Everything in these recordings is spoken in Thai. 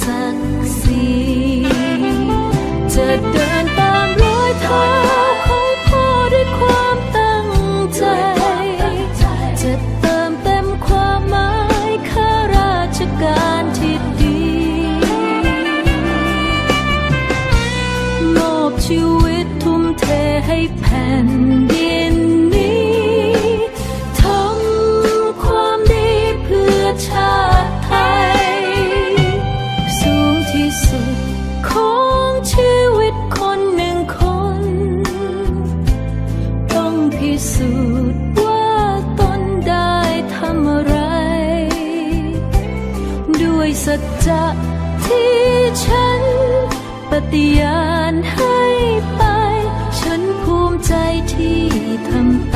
ศักดิ์ศรีจะเดินตามรอยเท้าของพ่อด้วยความตั้งใจ จะเติมเต็มความหมายข้าราชการที่ดีมอบชีวิตทุ่มเทให้แผ่น จจะที่ฉัน ปฏิญาณให้ไป ฉันภูมิใจที่ทำต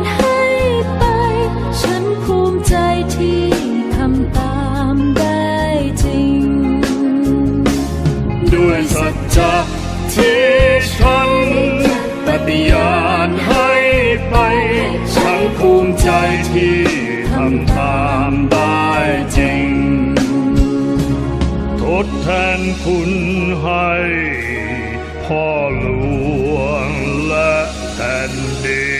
ใจที่ทำตามได้จริง ทดแทนคุณให้พ่อหลวงและแผ่นดิน